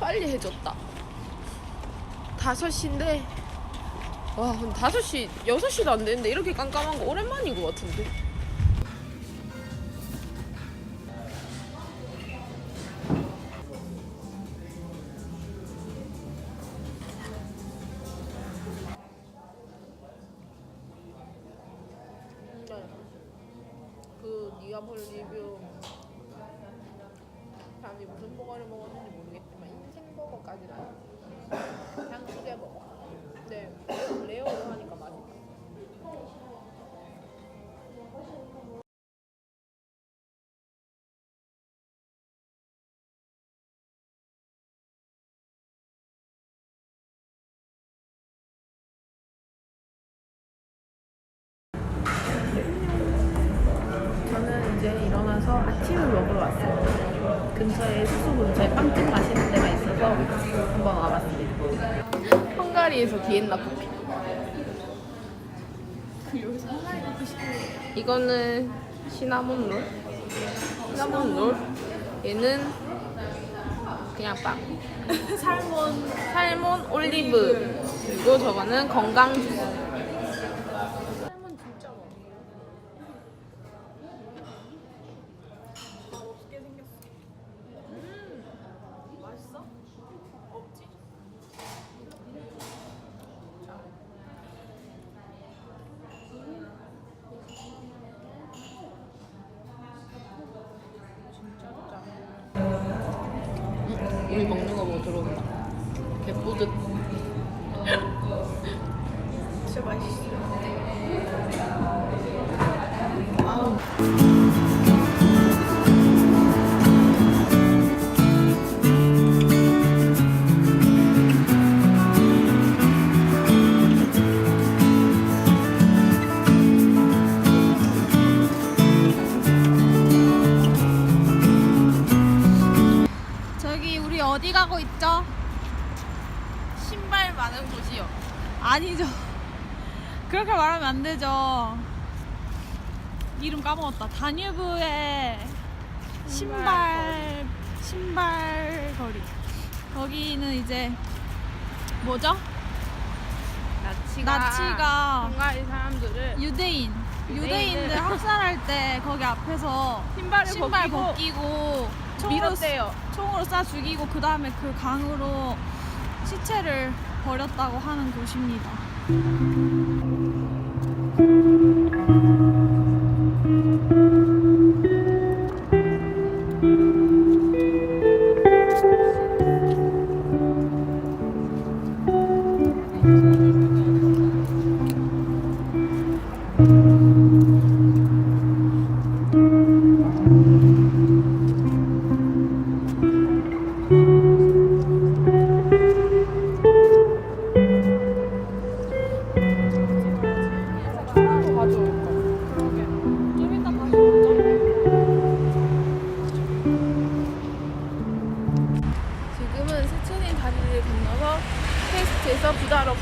빨리 해줬다. 5시인데 와 근데 5시 6시도 안 되는데 이렇게 깜깜한 거 오랜만인 것 같은데 일어나서 아침을 먹으러 왔어요. 근처에 수소 근처에 빵집 맛있는 데가 있어서 한번 와봤습니다. 헝가리에서 비엔나 커피. 이거는 시나몬 롤. 시나몬 롤. 얘는 그냥 빵. 살몬 살몬 올리브. 그리고 저거는 건강 주스. 살몬 진짜 많아. 우리 먹는 거 보고 들어온다. 개뿌듯. 진짜 맛 아니죠. 그렇게 말하면 안 되죠. 이름 까먹었다. 다뉴브의 신발 신발 거리. 거기는 이제 뭐죠? 나치가, 나치가 헝가리 사람들을 유대인 유대인들 학살할 때 거기 앞에서 신발을 신발 벗기고 벗기고 밀었대요. 총으로 쏴 죽이고 그 다음에 그 강으로 시체를 버렸다고 하는 곳입니다.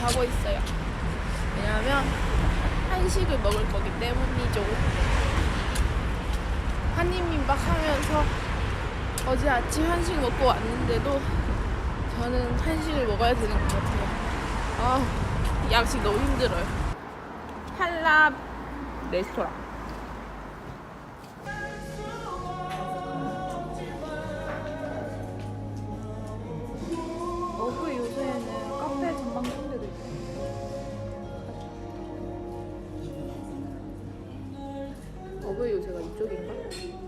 가고 있어요. 왜냐하면 한식을 먹을 거기 때문이죠. 한입민박 하면서 어제 아침 한식 먹고 왔는데도 저는 한식을 먹어야 되는 것 같아요. 아, 양식 너무 힘들어요. 한랍 레스토랑. 어그 요새가 이쪽인가?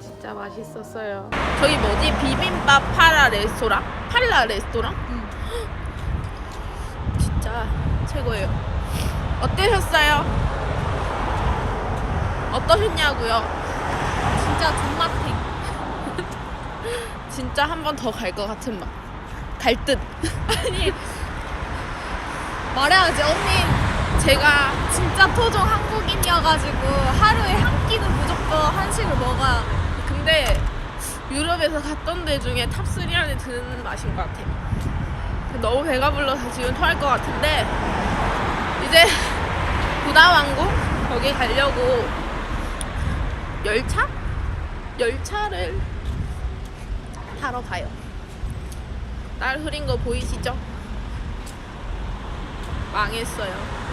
진짜 맛있었어요. 저기 뭐지? 비빔밥 파라 레스토랑? 팔라 레스토랑? 진짜 최고예요. 어떠셨어요? 어떠셨냐고요? 진짜 존맛탱. 진짜 한 번 더 갈 것 같은 맛. 갈 듯. 아니 말해야지 언니 제가 진짜 토종 한국인이어가지고 하루에 한 끼는 무조건 한식을 먹어야 근데 유럽에서 갔던 데 중에 탑3 안에 드는 맛인 것 같아요. 너무 배가 불러서 지금 토할 것 같은데 이제 부다왕국 거기 가려고 열차? 열차를 타러 가요. 딸 흐린 거 보이시죠? 망했어요.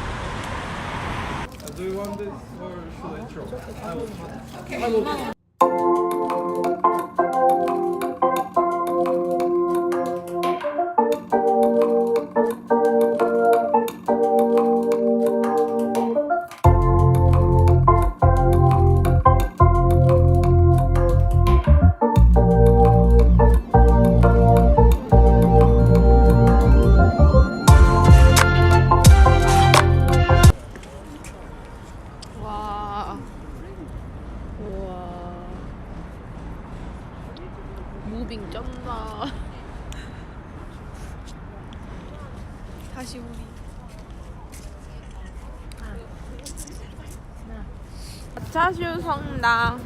Do you want this or should I throw? I will. I will. 와. 차슈 성당.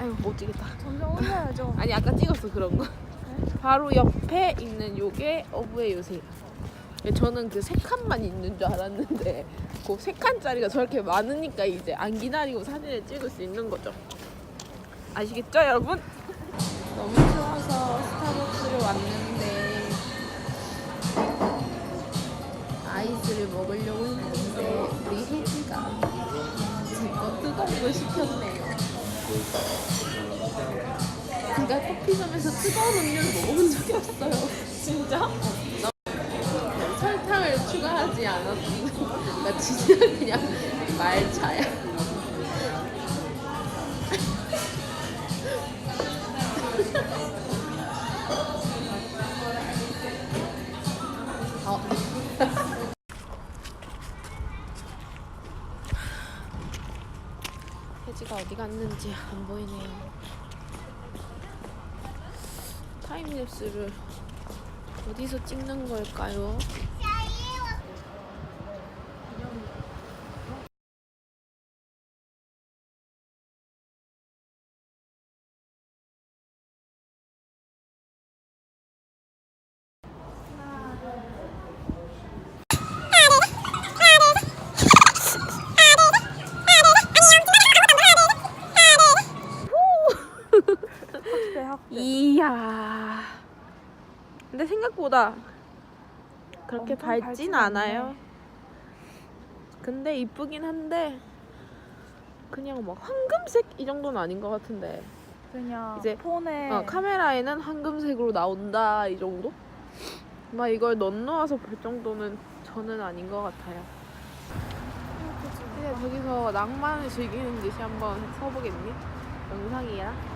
아유 못 찍겠다. 점점 올려야죠 아니 아까 찍었어 그런 거. 바로 옆에 있는 요게 어부의 요새. 저는 그 세 칸만 있는 줄 알았는데 그 세 칸짜리가 저렇게 많으니까 이제 안 기다리고 사진을 찍을 수 있는 거죠. 아시겠죠, 여러분? 너무 추워서 스타벅스를 왔는데 아이스를 먹으려고 했는데 우리 혜지가 제거 뜨거운 걸 시켰네요. 제가 커피점에서 뜨거운 음료를 먹어본 적이 없어요. 진짜? 설탕을 추가하지 않았는데 나 진짜 그냥 말차야. 혜지가 어디 갔는지 안 보이네요. 타임랩스를 어디서 찍는 걸까요? 이야. 근데 생각보다 그렇게 엄청 밝진 밝진 않아요. 않네. 근데 이쁘긴 한데 그냥 막 황금색 이 정도는 아닌 것 같은데. 그냥 이제, 폰에 어, 카메라에는 황금색으로 나온다 이 정도? 막 이걸 넣어놓아서 볼 정도는 저는 아닌 것 같아요. 근데 저기서 낭만을 즐기는 듯이 한번 서보겠니? 영상이야.